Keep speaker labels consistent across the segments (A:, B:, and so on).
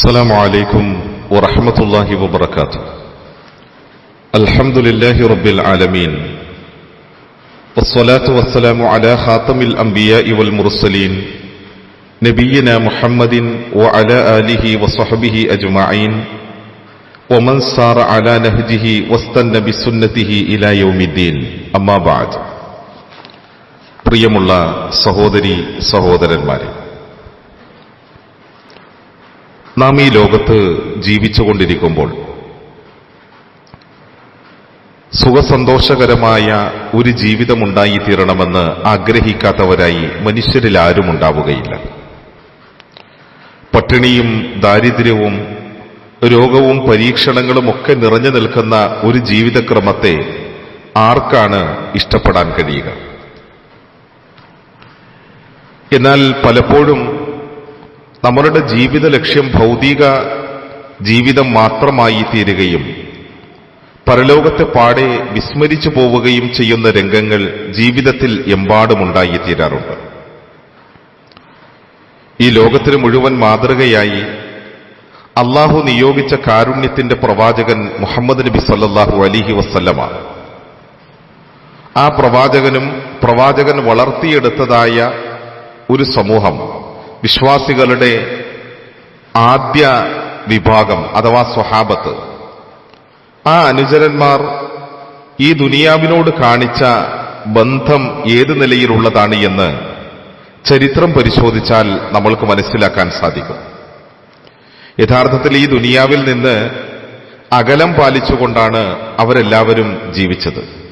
A: السلام عليكم ورحمة الله وبركاته الحمد لله رب العالمين والصلاة والسلام على خاتم الأنبياء والمرسلين نبينا محمد وعلى آله وصحبه أجمعين ومن سار على نهجه واستنى بسنته إلى يوم الدين أما بعد പ്രിയമുള്ള സഹോദരി സഹോദരന്മാരെ നാം ഈ ലോകത്ത് ജീവിച്ചുകൊണ്ടിരിക്കുമ്പോൾ സുഖസന്തോഷകരമായ ഒരു ജീവിതമുണ്ടായി തീരണമെന്ന് ആഗ്രഹിക്കാത്തവരായി മനുഷ്യരിൽ ആരും ഉണ്ടാവുകയില്ല. പട്ടിണിയും ദാരിദ്ര്യവും രോഗവും പരീക്ഷണങ്ങളും ഒക്കെ നിറഞ്ഞു നിൽക്കുന്ന ഒരു ജീവിതക്രമത്തെ ആർക്കാണ് ഇഷ്ടപ്പെടാൻ കഴിയുക? എന്നാൽ പലപ്പോഴും നമ്മളുടെ ജീവിത ലക്ഷ്യം ഭൗതിക ജീവിതം മാത്രമായി തീരുകയും പരലോകത്തെ പാടെ വിസ്മരിച്ചു പോവുകയും ചെയ്യുന്ന രംഗങ്ങൾ ജീവിതത്തിൽ എമ്പാടുമുണ്ടായി തീരാറുണ്ട്. ഈ ലോകത്തിന് മുഴുവൻ മാതൃകയായി അള്ളാഹു നിയോഗിച്ച കാരുണ്യത്തിന്റെ പ്രവാചകൻ മുഹമ്മദ് നബി സല്ലാഹു അലിഹി വസ്ല്ലമാണ്. ആ പ്രവാചകനും പ്രവാചകൻ വളർത്തിയെടുത്തതായ ഒരു സമൂഹം. വിശ്വാസികളുടെ ആദ്യ വിഭാഗം അഥവാ സ്വഹാബത്ത്. ആ അനുചരന്മാർ ഈ ദുനിയാവിനോട് കാണിച്ച ബന്ധം ഏത് നിലയിലുള്ളതാണ് എന്ന് ചരിത്രം പരിശോധിച്ചാൽ നമ്മൾക്ക് മനസ്സിലാക്കാൻ സാധിക്കും. യഥാർത്ഥത്തിൽ ഈ ദുനിയാവിൽ നിന്ന് അകലം പാലിച്ചുകൊണ്ടാണ് അവരെല്ലാവരും ജീവിച്ചത്.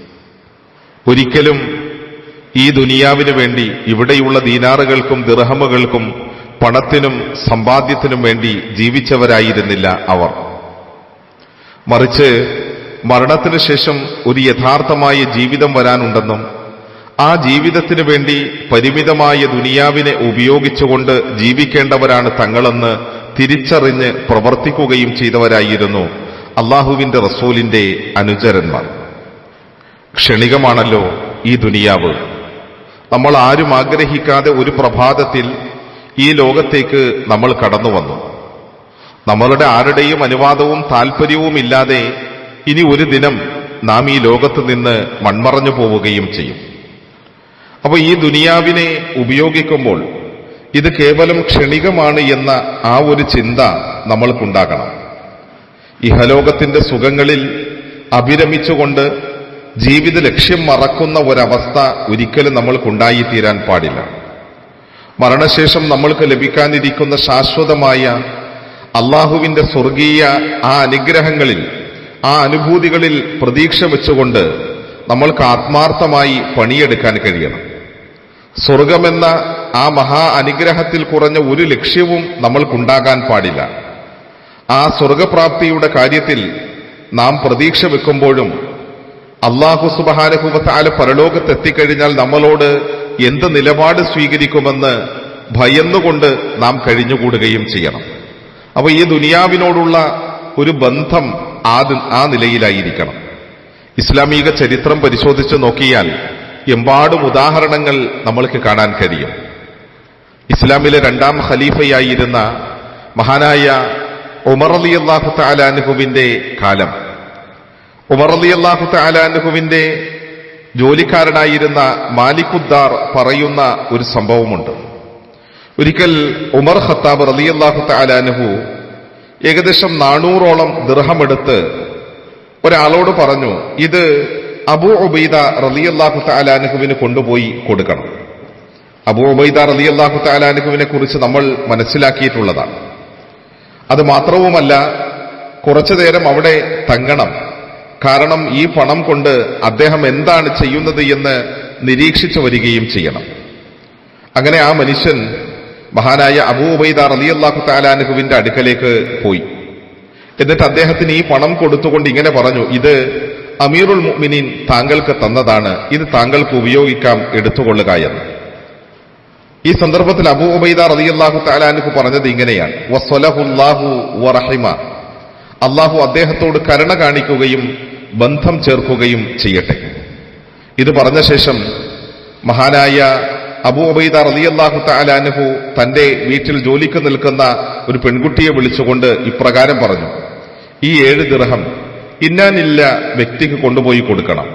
A: ഒരിക്കലും ഈ ദുനിയാവിന് വേണ്ടി ഇവിടെയുള്ള ദീനാറുകൾക്കും ദിർഹമുകൾക്കും പണത്തിനും സമ്പാദ്യത്തിനും വേണ്ടി ജീവിച്ചവരായിരുന്നില്ല അവർ. മറിച്ച് മരണത്തിനു ശേഷം ഒരു യഥാർത്ഥമായ ജീവിതം വരാനുണ്ടെന്നും ആ ജീവിതത്തിനു വേണ്ടി പരിമിതമായ ദുനിയാവിനെ ഉപയോഗിച്ചുകൊണ്ട് ജീവിക്കേണ്ടവരാണ് തങ്ങളെന്ന് തിരിച്ചറിഞ്ഞ് പ്രവർത്തിക്കുകയും ചെയ്തവരായിരുന്നു അള്ളാഹുവിന്റെ റസൂലിന്റെ അനുചരന്മാർ. ക്ഷണികമാണല്ലോ ഈ ദുനിയാവ്. നമ്മൾ ആരും ആഗ്രഹിക്കാതെ ഒരു പ്രഭാതത്തിൽ ഈ ലോകത്തേക്ക് നമ്മൾ കടന്നു വന്നു. നമ്മളുടെ ആരുടെയും അനുവാദവും താല്പര്യവും ഇല്ലാതെ ഇനി ഒരു ദിനം നാം ഈ ലോകത്ത് നിന്ന് മൺമറഞ്ഞു പോവുകയും ചെയ്യും. അപ്പൊ ഈ ദുനിയാവിനെ ഉപയോഗിക്കുമ്പോൾ ഇത് കേവലം ക്ഷണികമാണ് എന്ന ആ ഒരു ചിന്ത നമ്മൾക്കുണ്ടാകണം. ഇഹലോകത്തിന്റെ സുഖങ്ങളിൽ അഭിരമിച്ചുകൊണ്ട് ജീവിത ലക്ഷ്യം മറക്കുന്ന ഒരവസ്ഥ ഒരിക്കലും നമ്മൾക്കുണ്ടായിത്തീരാൻ പാടില്ല. മരണശേഷം നമ്മൾക്ക് ലഭിക്കാനിരിക്കുന്ന ശാശ്വതമായ അള്ളാഹുവിന്റെ സ്വർഗീയ ആ അനുഗ്രഹങ്ങളിൽ ആ അനുഭൂതികളിൽ പ്രതീക്ഷ വെച്ചുകൊണ്ട് നമ്മൾക്ക് ആത്മാർത്ഥമായി പണിയെടുക്കാൻ കഴിയണം. സ്വർഗമെന്ന ആ മഹാ അനുഗ്രഹത്തിൽ കുറഞ്ഞ ഒരു ലക്ഷ്യവും നമ്മൾക്കുണ്ടാകാൻ പാടില്ല. ആ സ്വർഗപ്രാപ്തിയുടെ കാര്യത്തിൽ നാം പ്രതീക്ഷ വെക്കുമ്പോഴും അള്ളാഹു സുബഹാനുഭവത്താല പരലോകത്തെത്തിക്കഴിഞ്ഞാൽ നമ്മളോട് എന്ത് നിലപാട് സ്വീകരിക്കുമെന്ന് ഭയന്നുകൊണ്ട് നാം കഴിഞ്ഞുകൂടുകയും ചെയ്യണം. അപ്പോൾ ഈ ദുനിയാവിനോടുള്ള ഒരു ബന്ധം ആ ആ നിലയിലായിരിക്കണം. ഇസ്ലാമിക ചരിത്രം പരിശോധിച്ച് നോക്കിയാൽ എമ്പാടും ഉദാഹരണങ്ങൾ നമ്മൾക്ക് കാണാൻ കഴിയും. ഇസ്ലാമിലെ രണ്ടാം ഖലീഫയായിരുന്ന മഹാനായ ഉമർ അലി അള്ളാഹു താലാനുഹുവിന്റെ കാലം. ഉമർ അലി അള്ളാഹു താലാനുഹുവിന്റെ ജോലിക്കാരനായിരുന്ന മാലിക്കുദ്ദാർ പറയുന്ന ഒരു സംഭവമുണ്ട്. ഒരിക്കൽ ഉമർ ഖത്താബ് റലി അള്ളാഹു താലാനുഹു ഏകദേശം നാനൂറോളം ദൃഹമെടുത്ത് ഒരാളോട് പറഞ്ഞു ഇത് അബു ഉബൈദ റലി അള്ളാഹു താലാനുഹുവിന് കൊണ്ടുപോയി കൊടുക്കണം. അബു ഉബൈദ റലി അള്ളാഹു താലാനുഹുവിനെ കുറിച്ച് നമ്മൾ മനസ്സിലാക്കിയിട്ടുള്ളതാണ്. അത് മാത്രവുമല്ല കുറച്ചു നേരം അവിടെ തങ്ങണം. കാരണം ഈ പണം കൊണ്ട് അദ്ദേഹം എന്താണ് ചെയ്യുന്നത് എന്ന് നിരീക്ഷിച്ചു വരികയും ചെയ്യണം. അങ്ങനെ ആ മനുഷ്യൻ മഹാനായ അബൂബൈദ അള്ളാഹു താലാനുഹുവിന്റെ അടുക്കലേക്ക് പോയി. എന്നിട്ട് അദ്ദേഹത്തിന് ഈ പണം കൊടുത്തുകൊണ്ട് ഇങ്ങനെ പറഞ്ഞു ഇത് അമീറുൽ മുഅ്മിനീൻ താങ്കൾക്ക് തന്നതാണ്. ഇത് താങ്കൾക്ക് ഉപയോഗിക്കാം എടുത്തുകൊള്ളുക എന്ന്. ഈ സന്ദർഭത്തിൽ അബൂ ഉബൈദ റലി അള്ളാഹു താലാനുഹു പറഞ്ഞത് ഇങ്ങനെയാണ്. വസ്വലഹുല്ലാഹു വറഹിമ. അള്ളാഹു അദ്ദേഹത്തോട് കരുണ കാണിക്കുകയും ബന്ധം ചേർക്കുകയും ചെയ്യട്ടെ. ഇത് പറഞ്ഞ ശേഷം മഹാനായ അബൂ ഉബൈദ റളിയല്ലാഹു താലാനുഹു തന്റെ വീട്ടിൽ ജോലിക്ക് നിൽക്കുന്ന ഒരു പെൺകുട്ടിയെ വിളിച്ചുകൊണ്ട് ഇപ്രകാരം പറഞ്ഞു ഈ ഏഴ് ദിർഹം ഇന്നാനില്ല വ്യക്തിക്ക് കൊണ്ടുപോയി കൊടുക്കണം.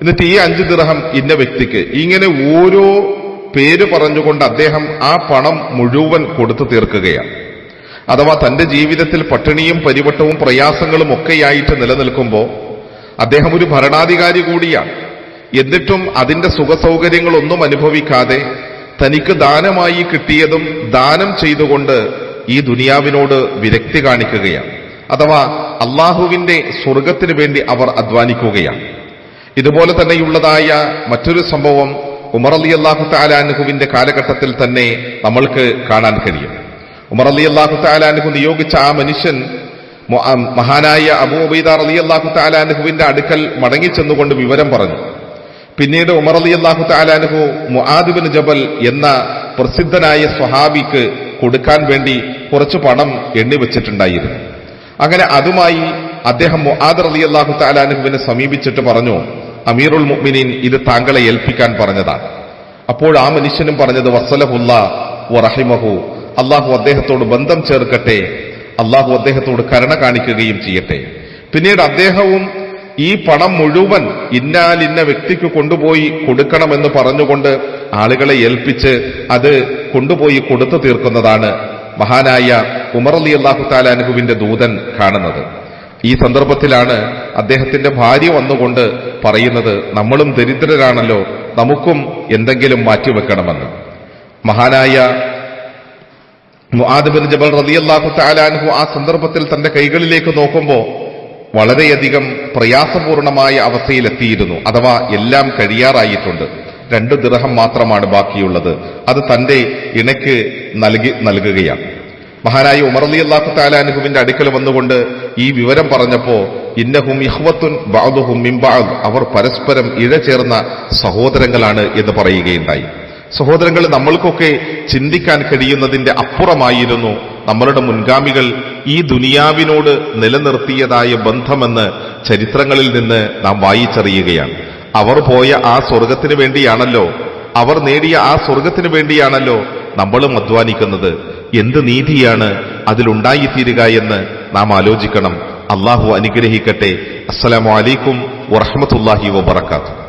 A: എന്നിട്ട് ഈ അഞ്ച് ദിർഹം ഇന്ന വ്യക്തിക്ക്. ഇങ്ങനെ ഓരോ പേര് പറഞ്ഞുകൊണ്ട് അദ്ദേഹം ആ പണം മുഴുവൻ കൊടുത്തു തീർക്കുകയാണ്. അഥവാ തന്റെ ജീവിതത്തിൽ പട്ടിണിയും പരിവട്ടവും പ്രയാസങ്ങളും ഒക്കെയായിട്ട് നിലനിൽക്കുമ്പോൾ അദ്ദേഹം ഒരു ഭരണാധികാരി കൂടിയാണ്. എന്നിട്ടും അതിന്റെ സുഖസൗകര്യങ്ങളൊന്നും അനുഭവിക്കാതെ തനിക്ക് ദാനമായി കിട്ടിയതും ദാനം ചെയ്തുകൊണ്ട് ഈ ദുനിയാവിനോട് വിരക്തി കാണിക്കുകയാണ്. അഥവാ അള്ളാഹുവിന്റെ സ്വർഗത്തിന് വേണ്ടി അവർ അധ്വാനിക്കുകയാണ്. ഇതുപോലെ തന്നെയുള്ളതായ മറ്റൊരു സംഭവം ഉമർ അലി അള്ളാഹു താലാനുഹുവിന്റെ കാലഘട്ടത്തിൽ തന്നെ നമ്മൾക്ക് കാണാൻ കഴിയും. ഉമർ അലി അള്ളാഹു താലാനുഹു നിയോഗിച്ച ആ മനുഷ്യൻ മഹാനായ അബൂബൈദ അലി അള്ളാഹു താലാനുഹുവിന്റെ അടുക്കൽ മടങ്ങി ചെന്നുകൊണ്ട് വിവരം പറഞ്ഞു. പിന്നീട് ഉമർ അലി അള്ളാഹു താലാനുഹു മുഹാദിബിൻ ജബൽ എന്ന പ്രസിദ്ധനായ സ്വഹാബിക്ക് കൊടുക്കാൻ വേണ്ടി കുറച്ച് പണം എണ്ണിവെച്ചിട്ടുണ്ടായിരുന്നു അങ്ങനെ അതുമായി അദ്ദേഹം മുആദ് അലി അള്ളാഹു താലാനുഹുവിനെ സമീപിച്ചിട്ട് പറഞ്ഞു അമീറുൽ മുഅ്മിനീൻ ഇത് താങ്കളെ ഏൽപ്പിക്കാൻ പറഞ്ഞതാണ്. അപ്പോൾ ആ മനുഷ്യനും പറഞ്ഞത് വസലഹുല്ല വറഹിമഹു. അള്ളാഹു അദ്ദേഹത്തോട് ബന്ധം ചേർക്കട്ടെ അള്ളാഹു അദ്ദേഹത്തോട് കരുണ കാണിക്കുകയും ചെയ്യട്ടെ. പിന്നീട് അദ്ദേഹവും ഈ പണം മുഴുവൻ ഇന്നാലിന്ന വ്യക്തിക്ക് കൊണ്ടുപോയി കൊടുക്കണമെന്ന് പറഞ്ഞുകൊണ്ട് ആളുകളെ ഏൽപ്പിച്ച് അത് കൊണ്ടുപോയി കൊടുത്തു തീർക്കുന്നതാണ് മഹാനായ ഉമർ അലി അള്ളാഹു താലാനുഹുവിന്റെ ദൂതൻ കാണുന്നത്. ഈ സന്ദർഭത്തിലാണ് അദ്ദേഹത്തിന്റെ ഭാര്യ വന്നുകൊണ്ട് പറയുന്നത് നമ്മളും ദരിദ്രരാണല്ലോ നമുക്കും എന്തെങ്കിലും മാറ്റിവെക്കണമെന്ന്. മഹാനായ മുആദ് ബിൻ ജബൽ റളിയല്ലാഹു തആലാൻഹു ആ സന്ദർഭത്തിൽ തന്റെ കൈകളിലേക്ക് നോക്കുമ്പോൾ വളരെയധികം പ്രയാസപൂർണമായ അവസ്ഥയിലെത്തിയിരുന്നു. അഥവാ എല്ലാം കഴിയാറായിട്ടുണ്ട്. രണ്ട് ദിർഹം മാത്രമാണ് ബാക്കിയുള്ളത്. അത് തന്റെ ഇണയ്ക്ക് നൽകി നൽകുകയാണ്. മഹാനായ ഉമർ അലി അള്ളാഹു താലാനുഹുവിന്റെ അടുക്കൽ വന്നുകൊണ്ട് ഈ വിവരം പറഞ്ഞപ്പോ ഇന്നഹും ഇഹ്വത്തുൻ ബാദുഹും മിൻ ബഅദ്. അവർ പരസ്പരം ഇഴ ചേർന്ന സഹോദരങ്ങളാണ് എന്ന് പറയുകയുണ്ടായി. സഹോദരങ്ങൾ നമ്മൾക്കൊക്കെ ചിന്തിക്കാൻ കഴിയുന്നതിന്റെ അപ്പുറമായിരുന്നു നമ്മളുടെ മുൻഗാമികൾ ഈ ദുനിയാവിനോട് നിലനിർത്തിയതായ ബന്ധമെന്ന് ചരിത്രങ്ങളിൽ നിന്ന് നാം വായിച്ചറിയുകയാണ്. അവർ പോയ ആ സ്വർഗത്തിന് വേണ്ടിയാണല്ലോ അവർ നേടിയ ആ സ്വർഗത്തിന് വേണ്ടിയാണല്ലോ നമ്മളും അധ്വാനിക്കുന്നത്. എന്ത് നീതിയാണ് അതിലുണ്ടായിത്തീരുക എന്ന് നാം ആലോചിക്കണം. അള്ളാഹു അനുഗ്രഹിക്കട്ടെ. അസ്സലാമു അലൈക്കും വറഹമത്തല്ലാഹി വബർക്കാത്തു